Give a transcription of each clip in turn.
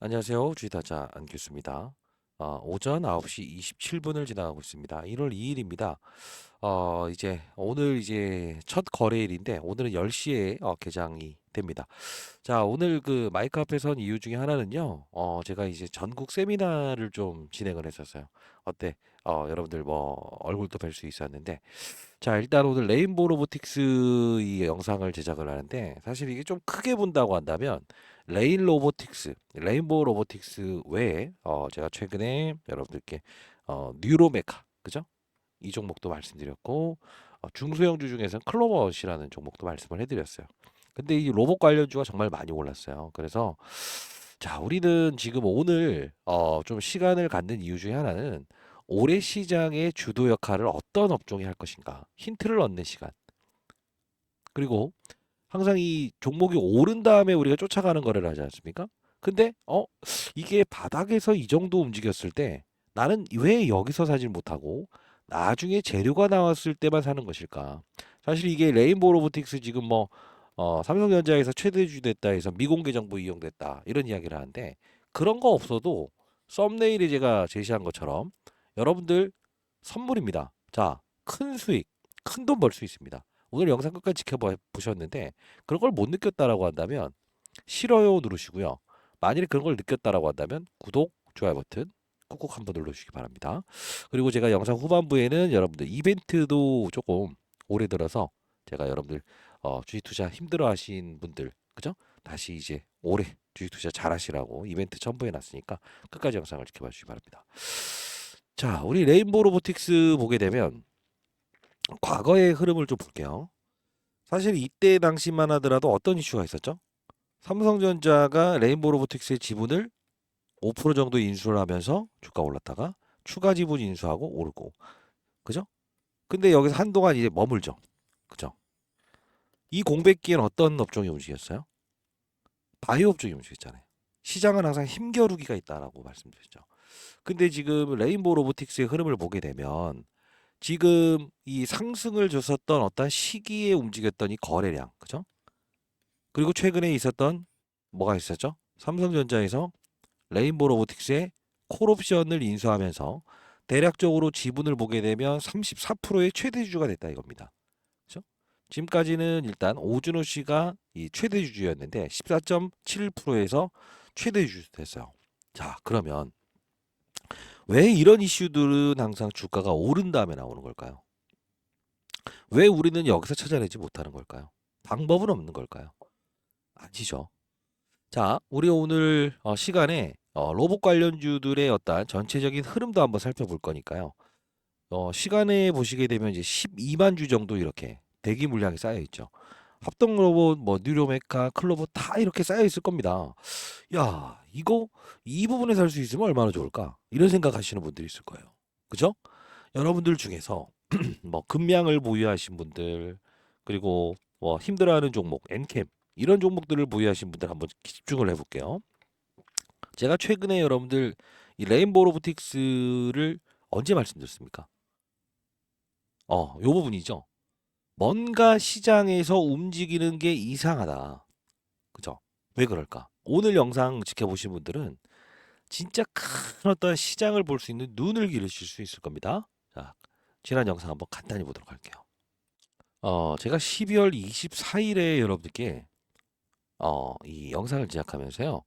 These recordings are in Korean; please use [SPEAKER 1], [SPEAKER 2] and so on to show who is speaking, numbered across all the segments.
[SPEAKER 1] 안녕하세요. 주식타자 안규수입니다. 어, 오전 9시 27분을 지나가고 있습니다. 1월 2일입니다. 어, 이제 오늘 이제 첫 거래일인데 오늘은 10시에 어, 개장이 됩니다. 자, 오늘 그 마이크 앞에 선 이유 중에 하나는요. 어, 제가 이제 전국 세미나를 좀 진행을 했었어요. 어때? 어, 여러분들 뭐 얼굴도 뵐 수 있었는데 자, 일단 오늘 레인보우 로보틱스 이 영상을 제작을 하는데 사실 이게 좀 크게 본다고 한다면 레인 로보틱스, 레인보우 로보틱스 외에 어, 제가 최근에 여러분들께 어, 뉴로메카, 그죠? 이 종목도 말씀드렸고 어, 중소형주 중에서는 클로버시라는 종목도 말씀을 해드렸어요. 근데 이 로봇 관련주가 정말 많이 올랐어요. 그래서 자, 우리는 지금 오늘 어, 좀 시간을 갖는 이유 중에 하나는 올해 시장의 주도 역할을 어떤 업종이 할 것인가 힌트를 얻는 시간. 그리고 항상 이 종목이 오른 다음에 우리가 쫓아가는 거래를 하지 않습니까? 근데 어 이게 바닥에서 이 정도 움직였을 때 나는 왜 여기서 사질 못하고 나중에 재료가 나왔을 때만 사는 것일까? 사실 이게 레인보우 로보틱스 지금 뭐 어, 삼성전자에서 최대주 됐다 해서 미공개 정보 이용됐다 이런 이야기를 하는데 그런 거 없어도 썸네일에 제가 제시한 것처럼 여러분들 선물입니다. 자, 큰 수익, 큰 돈 벌 수 있습니다. 오늘 영상 끝까지 지켜보셨는데 그런 걸 못 느꼈다라고 한다면 싫어요 누르시고요. 만일에 그런 걸 느꼈다라고 한다면 구독, 좋아요 버튼 꾹꾹 한번 눌러주시기 바랍니다. 그리고 제가 영상 후반부에는 여러분들 이벤트도 조금 올해 들어서 제가 여러분들 어, 주식 투자 힘들어 하신 분들 그죠? 다시 이제 올해 주식 투자 잘 하시라고 이벤트 첨부해 놨으니까 끝까지 영상을 지켜봐 주시기 바랍니다. 자, 우리 레인보우 로보틱스 보게 되면 과거의 흐름을 좀 볼게요. 사실 이때 당시만 하더라도 어떤 이슈가 있었죠? 삼성전자가 레인보우 로보틱스의 지분을 5% 정도 인수를 하면서 주가 올랐다가 추가 지분 인수하고 오르고 그죠? 근데 여기서 한동안 이제 머물죠. 그죠? 이 공백기엔 어떤 업종이 움직였어요? 바이오 업종이 움직였잖아요. 시장은 항상 힘겨루기가 있다라고 말씀드렸죠. 근데 지금 레인보우 로보틱스의 흐름을 보게 되면 지금 이 상승을 줬었던 어떤 시기에 움직였던 이 거래량, 그죠? 그리고 최근에 있었던 뭐가 있었죠? 삼성전자에서 레인보우 로보틱스의 콜옵션을 인수하면서 대략적으로 지분을 보게 되면 34%의 최대 주주가 됐다 이겁니다. 그죠? 지금까지는 일단 오준호 씨가 이 최대 주주였는데 14.7%에서 최대 주주 됐어요. 자, 그러면 왜 이런 이슈들은 항상 주가가 오른 다음에 나오는 걸까요? 왜 우리는 여기서 찾아내지 못하는 걸까요? 방법은 없는 걸까요? 아니죠. 자, 우리 오늘 어, 시간에 어, 로봇 관련주들의 어떤 전체적인 흐름도 한번 살펴볼 거니까요. 어, 시간에 보시게 되면 이제 12만 주 정도 이렇게 대기 물량이 쌓여 있죠. 합동 로봇, 뭐 뉴로메카, 클로버 다 이렇게 쌓여 있을 겁니다. 야, 이거 이 부분에 살수 있으면 얼마나 좋을까? 이런 생각하시는 분들이 있을 거예요. 그죠? 여러분들 중에서 뭐 금량을 보유하신 분들 그리고 뭐 힘들어하는 종목, 엔캠 이런 종목들을 보유하신 분들 한번 집중을 해볼게요. 제가 최근에 여러분들 이 레인보우 로보틱스를 언제 말씀드렸습니까? 어, 요 부분이죠. 뭔가 시장에서 움직이는 게 이상하다. 그죠? 왜 그럴까? 오늘 영상 지켜보신 분들은 진짜 큰 어떤 시장을 볼 수 있는 눈을 기르실 수 있을 겁니다. 자, 지난 영상 한번 간단히 보도록 할게요. 어, 제가 12월 24일에 여러분들께 어, 이 영상을 제작하면서요.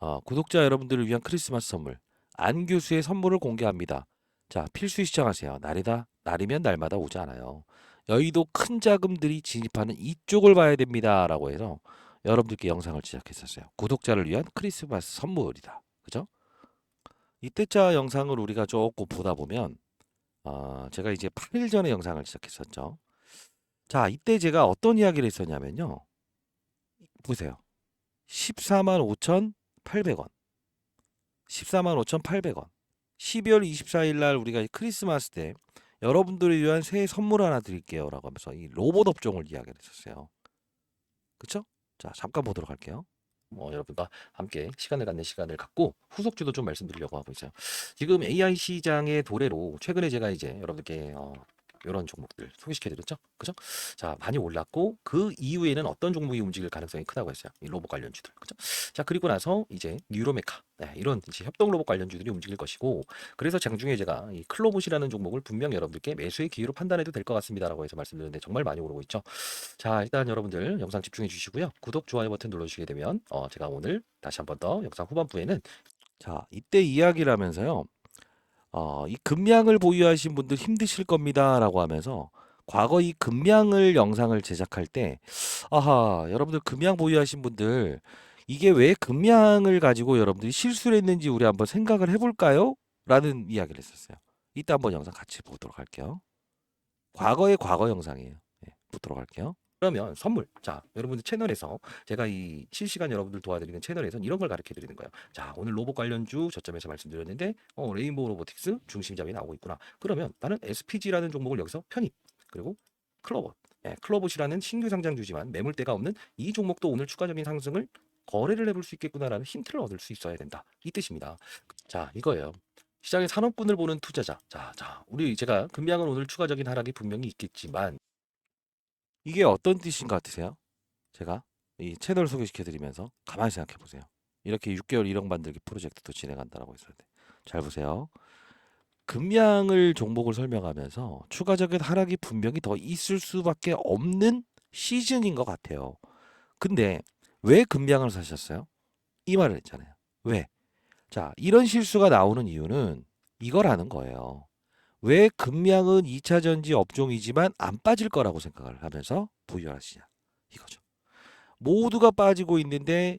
[SPEAKER 1] 어, 구독자 여러분들을 위한 크리스마스 선물 안 교수의 선물을 공개합니다. 자, 필수 시청하세요. 날이다 날이면 날마다 오지 않아요. 여의도 큰 자금들이 진입하는 이쪽을 봐야 됩니다라고 해서 여러분들께 영상을 제작했었어요. 구독자를 위한 크리스마스 선물이다. 그죠? 이때자 영상을 우리가 조금 보다 보면 어, 제가 이제 8일 전에 영상을 시작했었죠. 자, 이때 제가 어떤 이야기를 했었냐면요. 보세요. 14만 5,800원. 14만 5,800원. 12월 24일 날 우리가 크리스마스 때 여러분들을 위한 새해 선물 하나 드릴게요 라고 하면서 이 로봇 업종을 이야기를 했었어요. 그쵸? 자, 잠깐 보도록 할게요. 뭐 여러분과 함께 시간을 갖는 시간을 갖고 후속주도 좀 말씀드리려고 하고 있어요. 지금 AI 시장의 도래로 최근에 제가 이제 여러분들께 어, 이런 종목들 소개시켜드렸죠. 그죠? 자, 많이 올랐고 그 이후에는 어떤 종목이 움직일 가능성이 크다고 했어요. 이 로봇 관련주들. 그죠? 자, 그리고 나서 이제 뉴로메카. 네, 이런 이제 협동 로봇 관련주들이 움직일 것이고 그래서 장중에 제가 이 클로봇이라는 종목을 분명 여러분들께 매수의 기회로 판단해도 될 것 같습니다라고 해서 말씀드렸는데 정말 많이 오르고 있죠. 자, 일단 여러분들 영상 집중해 주시고요. 구독, 좋아요 버튼 눌러주시게 되면 어, 제가 오늘 다시 한 번 더 영상 후반부에는 자, 이때 이야기를 하면서요. 어, 이 금량을 보유하신 분들 힘드실 겁니다라고 하면서 과거 이 금량을 영상을 제작할 때 아하, 여러분들 금량 보유하신 분들 이게 왜 금량을 가지고 여러분들이 실수를 했는지 우리 한번 생각을 해볼까요? 라는 이야기를 했었어요. 이따 한번 영상 같이 보도록 할게요. 과거의 과거 영상이에요. 예, 보도록 할게요. 그러면 선물. 자, 여러분들 채널에서 제가 이 실시간 여러분들 도와드리는 채널에선 이런 걸 가르쳐 드리는 거예요. 자, 오늘 로봇 관련주 저점에서 말씀드렸는데 어, 레인보우 로보틱스 중심 잡이 나오고 있구나. 그러면 나는 SPG라는 종목을 여기서 편입. 그리고 클로봇. 예, 클로봇이라는 신규 상장주지만 매물대가 없는 이 종목도 오늘 추가적인 상승을 거래를 해볼 수 있겠구나라는 힌트를 얻을 수 있어야 된다. 이 뜻입니다. 자, 이거예요. 시장의 산업군을 보는 투자자. 자, 자, 우리 제가 금량은 오늘 추가적인 하락이 분명히 있겠지만 이게 어떤 뜻인 것 같으세요? 제가 이 채널 소개시켜 드리면서 가만히 생각해 보세요. 이렇게 6개월 1억 만들기 프로젝트도 진행한다라고 때. 잘 보세요. 금량을 종목을 설명하면서 추가적인 하락이 분명히 더 있을 수밖에 없는 시즌인 것 같아요. 근데 왜 금량을 사셨어요? 이 말을 했잖아요. 왜? 자, 이런 실수가 나오는 이유는 이거라는 거예요. 왜 금량은 2차 전지 업종이지만 안 빠질 거라고 생각을 하면서 보유하시냐. 이거죠. 모두가 빠지고 있는데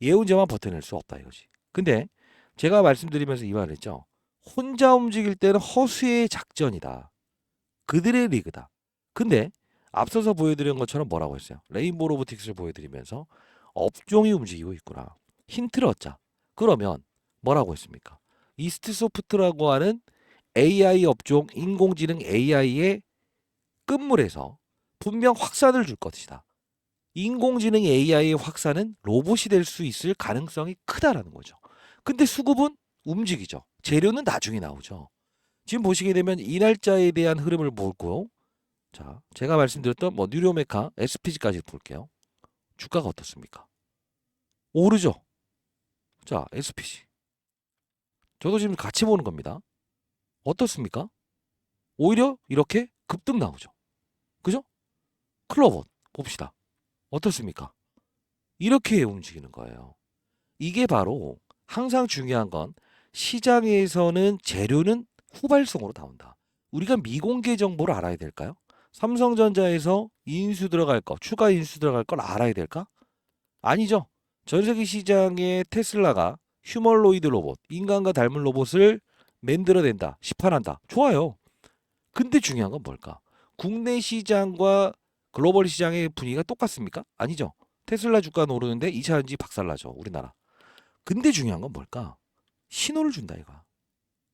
[SPEAKER 1] 예언자만 버텨낼 수 없다 이거지. 근데 제가 말씀드리면서 이 말을 했죠. 혼자 움직일 때는 허수의 작전이다. 그들의 리그다. 근데 앞서서 보여드린 것처럼 뭐라고 했어요? 레인보우 로보틱스를 보여드리면서 업종이 움직이고 있구나. 힌트를 얻자. 그러면 뭐라고 했습니까? 이스트 소프트라고 하는 AI 업종 인공지능 AI의 끝물에서 분명 확산을 줄 것이다. 인공지능 AI의 확산은 로봇이 될 수 있을 가능성이 크다라는 거죠. 근데 수급은 움직이죠. 재료는 나중에 나오죠. 지금 보시게 되면 이 날짜에 대한 흐름을 볼고요. 자, 제가 말씀드렸던 뭐 뉴로메카, SPG까지 볼게요. 주가가 어떻습니까? 오르죠. 자, SPG. 저도 지금 같이 보는 겁니다. 어떻습니까? 오히려 이렇게 급등 나오죠. 그죠? 클로봇 봅시다. 어떻습니까? 이렇게 움직이는 거예요. 이게 바로 항상 중요한 건 시장에서는 재료는 후발성으로 나온다. 우리가 미공개 정보를 알아야 될까요? 삼성전자에서 인수 들어갈 거, 추가 인수 들어갈 걸 알아야 될까? 아니죠. 전 세계 시장에 테슬라가 휴머로이드 로봇, 인간과 닮은 로봇을 만들어낸다, 시판한다. 좋아요. 근데 중요한 건 뭘까? 국내 시장과 글로벌 시장의 분위기가 똑같습니까? 아니죠. 테슬라 주가는 오르는데 2차 전지 박살나죠. 우리나라. 근데 중요한 건 뭘까? 신호를 준다 이거.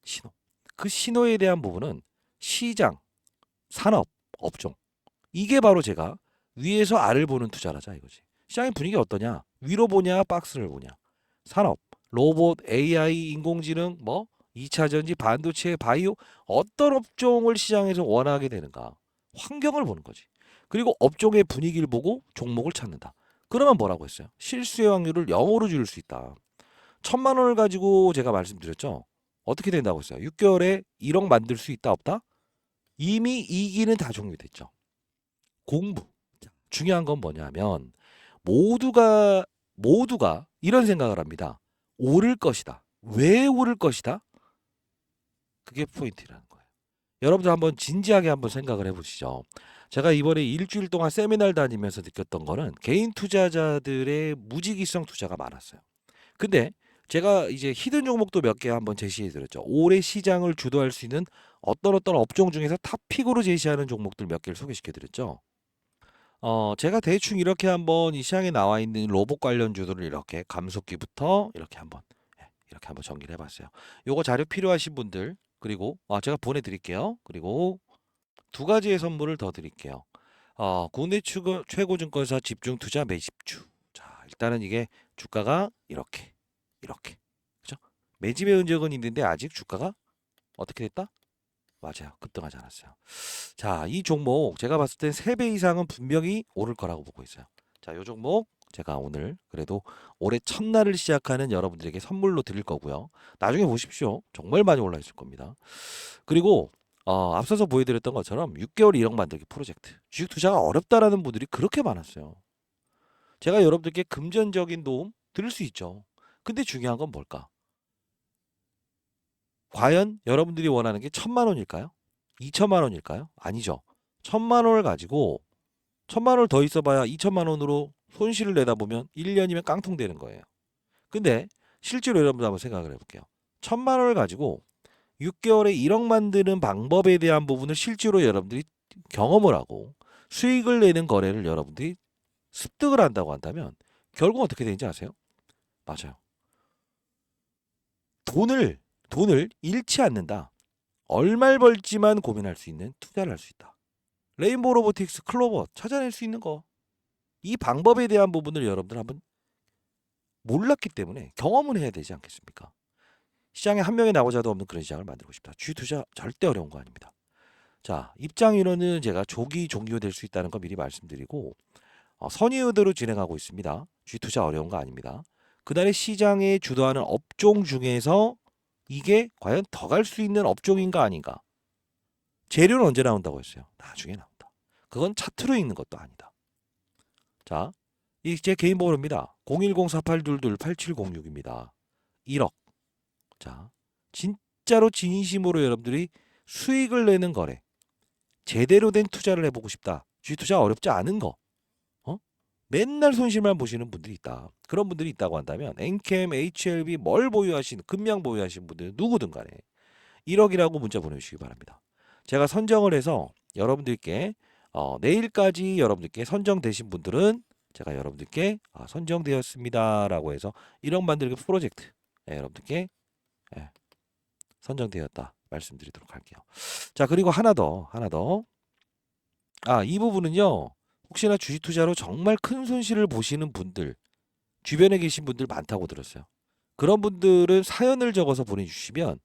[SPEAKER 1] 신호. 그 신호에 대한 부분은 시장, 산업, 업종. 이게 바로 제가 위에서 아래를 보는 투자라자 이거지. 시장의 분위기 어떠냐? 위로 보냐, 박스를 보냐. 산업, 로봇, AI, 인공지능, 뭐 2차 전지, 반도체, 바이오 어떤 업종을 시장에서 원하게 되는가? 환경을 보는 거지. 그리고 업종의 분위기를 보고 종목을 찾는다. 그러면 뭐라고 했어요? 실수의 확률을 0으로 줄일 수 있다. 천만 원을 가지고 제가 말씀드렸죠. 어떻게 된다고 했어요? 6개월에 1억 만들 수 있다 없다? 이미 이기는 다 종료됐죠. 공부. 자, 중요한 건 뭐냐면 모두가 모두가 이런 생각을 합니다. 오를 것이다. 왜 오를 것이다? 그게 포인트라는 거예요. 여러분들 한번 진지하게 한번 생각을 해보시죠. 제가 이번에 일주일 동안 세미나를 다니면서 느꼈던 거는 개인 투자자들의 무지기성 투자가 많았어요. 근데 제가 이제 히든 종목도 몇 개 한번 제시해 드렸죠. 올해 시장을 주도할 수 있는 어떤 어떤 업종 중에서 탑픽으로 제시하는 종목들 몇 개를 소개시켜 드렸죠. 어, 제가 대충 이렇게 한번 이 시장에 나와 있는 로봇 관련 주들을 이렇게 감속기부터 이렇게 한번 예, 이렇게 한번 정리를 해봤어요. 요거 자료 필요하신 분들 그리고 아, 제가 보내드릴게요. 그리고 두 가지의 선물을 더 드릴게요. 어, 국내 최고, 최고 증권사 집중 투자 매집주. 자, 일단은 이게 주가가 이렇게 이렇게 그죠? 매집의 흔적은 있는데 아직 주가가 어떻게 됐다? 맞아요. 급등하지 않았어요. 자, 이 종목 제가 봤을 땐 3배 이상은 분명히 오를 거라고 보고 있어요. 자, 요 종목 제가 오늘 그래도 올해 첫날을 시작하는 여러분들에게 선물로 드릴 거고요. 나중에 보십시오. 정말 많이 올라 있을 겁니다. 그리고 어, 앞서서 보여드렸던 것처럼 6개월 1억 만들기 프로젝트. 주식 투자가 어렵다라는 분들이 그렇게 많았어요. 제가 여러분들께 금전적인 도움 드릴 수 있죠. 근데 중요한 건 뭘까? 과연 여러분들이 원하는 게 천만 원일까요? 이천만 원일까요? 아니죠. 천만 원을 가지고 천만 원을 더 있어봐야 이천만 원으로 손실을 내다 보면 1년이면 깡통 되는 거예요. 근데 실제로 여러분들 한번 생각을 해볼게요. 천만 원을 가지고 6개월에 1억 만드는 방법에 대한 부분을 실제로 여러분들이 경험을 하고 수익을 내는 거래를 여러분들이 습득을 한다고 한다면 결국 어떻게 되는지 아세요? 맞아요. 돈을 돈을 잃지 않는다. 얼마를 벌지만 고민할 수 있는 투자를 할 수 있다. 레인보우 로보틱스 클로버 찾아낼 수 있는 거. 이 방법에 대한 부분을 여러분들 한번 몰랐기 때문에 경험을 해야 되지 않겠습니까? 시장에 한 명의 나고자도 없는 그런 시장을 만들고 싶다. 주식 투자 절대 어려운 거 아닙니다. 자, 입장 인원은 제가 조기 종료될 수 있다는 거 미리 말씀드리고 어, 선의 의도로 진행하고 있습니다. 주식 투자 어려운 거 아닙니다. 그날의 시장에 주도하는 업종 중에서 이게 과연 더 갈 수 있는 업종인가 아닌가? 재료는 언제 나온다고 했어요? 나중에 나온다. 그건 차트로 읽는 것도 아니다. 자, 이제 개인 번호입니다. 010-4822-8706입니다. 1억. 자, 진짜로 진심으로 여러분들이 수익을 내는 거래. 제대로 된 투자를 해보고 싶다. 주식 투자 어렵지 않은 거. 어? 맨날 손실만 보시는 분들이 있다. 그런 분들이 있다고 한다면 엔캠, HLB 뭘 보유하신 금량 보유하신 분들 누구든 간에 1억이라고 문자 보내주시기 바랍니다. 제가 선정을 해서 여러분들께 어, 내일까지 여러분들께 선정되신 분들은 제가 여러분들께 아, 선정되었습니다라고 해서 1억 만들기 프로젝트 네, 여러분들께 예, 선정되었다 말씀드리도록 할게요. 자 그리고 하나 더 하나 더. 아 이 부분은요. 혹시나 주식 투자로 정말 큰 손실을 보시는 분들 주변에 계신 분들 많다고 들었어요. 그런 분들은 사연을 적어서 보내주시면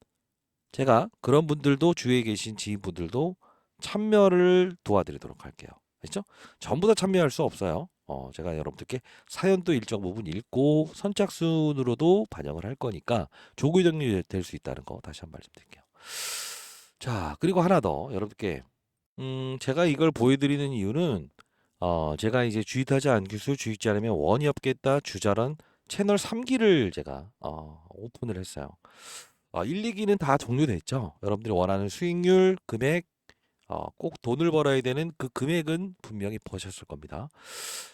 [SPEAKER 1] 제가 그런 분들도 주위에 계신 지인분들도 참여를 도와드리도록 할게요. 아시죠? 전부 다 참여할 수 없어요. 어, 제가 여러분들께 사연도 일정 부분 읽고 선착순으로도 반영을 할 거니까 조기 정리될 수 있다는 거 다시 한 번 말씀드릴게요. 자, 그리고 하나 더 여러분들께 음, 제가 이걸 보여드리는 이유는 어, 제가 이제 주의하지 않기수 주의지 않으면 원이 없겠다 주자란 채널 3기를 제가 어, 오픈을 했어요. 어, 1, 2기는 다 종료됐죠. 여러분들이 원하는 수익률, 금액, 어, 꼭 돈을 벌어야 되는 그 금액은 분명히 버셨을 겁니다.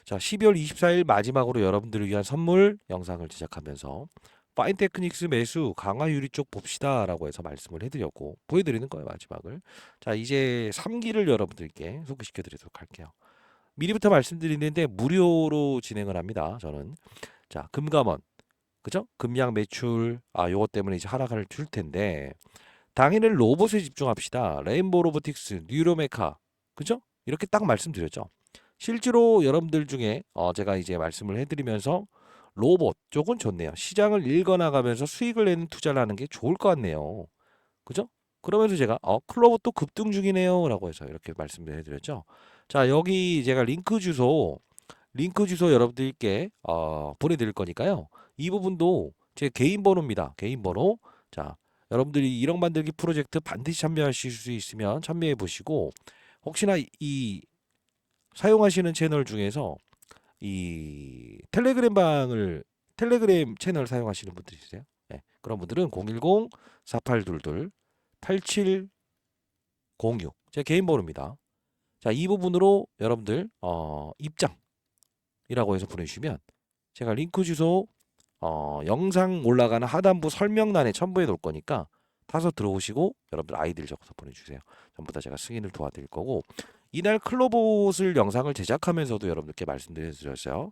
[SPEAKER 1] 자, 12월 24일 마지막으로 여러분들을 위한 선물 영상을 제작하면서 파인 테크닉스 매수 강화 유리 쪽 봅시다라고 해서 말씀을 해드렸고 보여드리는 거예요 마지막을. 자, 이제 3기를 여러분들께 소개시켜 드리도록 할게요. 미리부터 말씀드리는데 무료로 진행을 합니다. 저는 자 금감원 그죠? 금양 매출 아 요것 때문에 이제 하락을 줄 텐데 당일은 로봇에 집중합시다. 레인보우 로보틱스, 뉴로메카 그죠? 이렇게 딱 말씀드렸죠. 실제로 여러분들 중에 어 제가 이제 말씀을 해드리면서 로봇 쪽은 좋네요. 시장을 읽어나가면서 수익을 내는 투자를 하는 게 좋을 것 같네요. 그죠? 그러면서 제가 어 클로버 또 급등 중이네요라고 해서 이렇게 말씀을 해드렸죠. 자 여기 제가 링크 주소 링크 주소 여러분들께 어, 보내드릴 거니까요. 이 부분도 제 개인 번호입니다. 개인 번호. 자 여러분들이 1억 만들기 프로젝트 반드시 참여하실 수 있으면 참여해 보시고 혹시나 이 사용하시는 채널 중에서 이 텔레그램 방을 텔레그램 채널 사용하시는 분들 있으세요? 네, 그런 분들은 010 4822 8706 제 개인 번호입니다. 자, 이 부분으로 여러분들 어, 입장이라고 해서 보내주시면 제가 링크 주소 어, 영상 올라가는 하단부 설명란에 첨부해 놓을 거니까 타서 들어오시고 여러분들 아이디를 적어서 보내주세요. 전부 다 제가 승인을 도와드릴 거고 이날 클로봇을 영상을 제작하면서도 여러분들께 말씀드렸어요.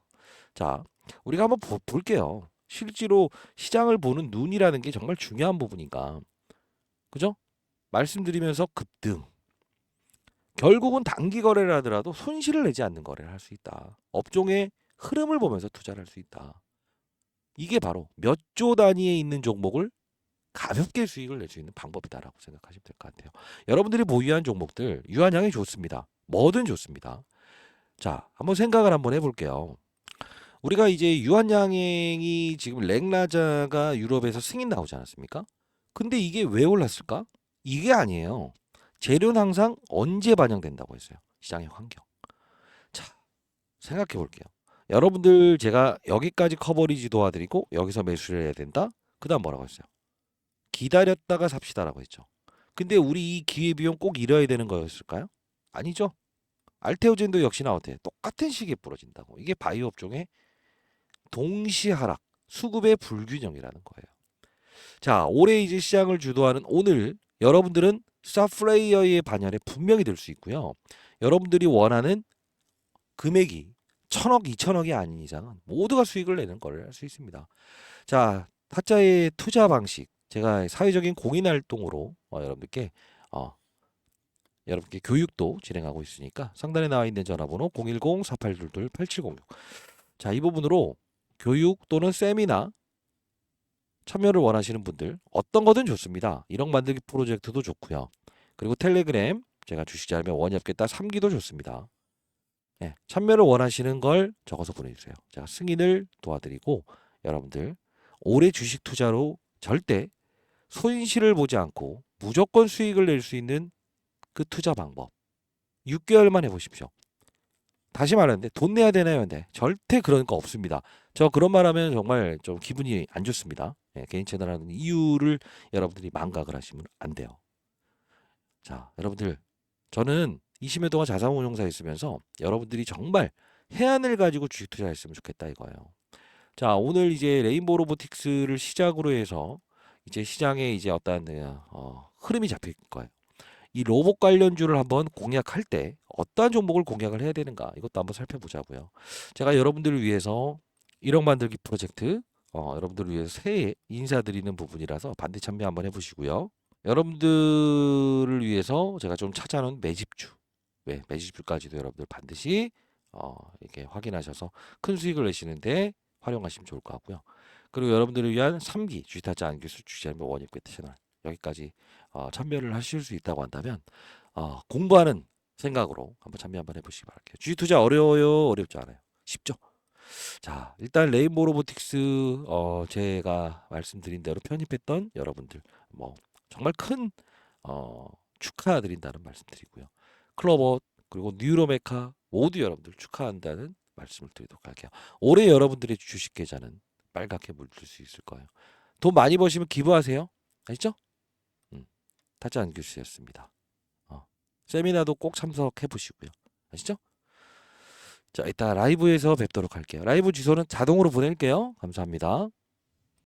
[SPEAKER 1] 자, 우리가 한번 보, 볼게요. 실제로 시장을 보는 눈이라는 게 정말 중요한 부분이니까. 그죠? 말씀드리면서 급등. 결국은 단기 거래를 하더라도 손실을 내지 않는 거래를 할 수 있다. 업종의 흐름을 보면서 투자를 할 수 있다. 이게 바로 몇 조 단위에 있는 종목을 가볍게 수익을 낼 수 있는 방법이다라고 생각하시면 될 것 같아요. 여러분들이 보유한 종목들 유한양이 좋습니다. 뭐든 좋습니다. 자, 한번 생각을 한번 해볼게요. 우리가 이제 유한양행이 지금 랭라자가 유럽에서 승인 나오지 않았습니까? 근데 이게 왜 올랐을까? 이게 아니에요. 재료는 항상 언제 반영된다고 했어요. 시장의 환경. 자, 생각해 볼게요. 여러분들 제가 여기까지 커버리지 도와드리고 여기서 매수를 해야 된다. 그 다음 뭐라고 했어요? 기다렸다가 삽시다라고 했죠. 근데 우리 이 기회비용 꼭 잃어야 되는 거였을까요? 아니죠. 알테오젠도 역시나 어때요? 똑같은 시기에 부러진다고. 이게 바이오 업종의 동시 하락, 수급의 불균형이라는 거예요. 자, 올해 이제 시장을 주도하는 오늘 여러분들은 사플레이어의 반열에 분명히 될수 있고요. 여러분들이 원하는 금액이 천억, 이천억이 아닌 이상은 모두가 수익을 내는 걸할수 있습니다. 자, 타짜의 투자 방식 제가 사회적인 공인 활동으로 어, 여러분들께 어, 여러분께 교육도 진행하고 있으니까 상단에 나와 있는 전화번호 010-4822-8706. 자, 이 부분으로 교육 또는 세미나 참여를 원하시는 분들 어떤 거든 좋습니다. 1억 만들기 프로젝트도 좋고요. 그리고 텔레그램 제가 주시지 않으면 원협겠다 3기도 좋습니다. 예, 참여를 원하시는 걸 적어서 보내주세요. 제가 승인을 도와드리고 여러분들 올해 주식 투자로 절대 손실을 보지 않고 무조건 수익을 낼 수 있는 그 투자 방법 6개월만 해보십시오. 다시 말하는데 돈 내야 되나요? 네, 절대 그런 거 없습니다. 저 그런 말하면 정말 좀 기분이 안 좋습니다. 예, 개인 채널 하는 이유를 여러분들이 망각을 하시면 안 돼요. 자, 여러분들 저는 20년 동안 자산운용사에 있으면서 여러분들이 정말 해안을 가지고 주식 투자했으면 좋겠다 이거예요. 자, 오늘 이제 레인보우 로보틱스를 시작으로 해서 이제 시장에 이제 어떤 어, 흐름이 잡힐 거예요. 이 로봇 관련주를 한번 공략할 때 어떠한 종목을 공략을 해야 되는가 이것도 한번 살펴보자고요. 제가 여러분들을 위해서 1억 만들기 프로젝트 어, 여러분들을 위해서 새해 인사드리는 부분이라서 반대 참여 한번 해보시고요. 여러분들을 위해서 제가 좀 찾아놓은 매집주, 왜 매집주까지도 여러분들 반드시 어, 이렇게 확인하셔서 큰 수익을 내시는데 활용하시면 좋을 것 같고요. 그리고 여러분들을 위한 3기 주식타짜 안기술 주시하면 원입 끝 채널 여기까지 어, 참여를 하실 수 있다고 한다면 어, 공부하는 생각으로 한번 참여 한번 해보시기 바랄게요. 주식 투자 어려워요? 어렵지 않아요? 쉽죠? 자, 일단 레인보우 로보틱스 어, 제가 말씀드린 대로 편입했던 여러분들 뭐 정말 큰 어, 축하드린다는 말씀드리고요. 클로버 그리고 뉴로메카 모두 여러분들 축하한다는 말씀을 드리도록 할게요. 올해 여러분들의 주식 계좌는 빨갛게 물들 수 있을 거예요. 돈 많이 버시면 기부하세요. 아시죠? 음, 타짜 안교수였습니다. 어, 세미나도 꼭 참석해 보시고요. 아시죠? 자, 이따 라이브에서 뵙도록 할게요. 라이브 주소는 자동으로 보낼게요. 감사합니다.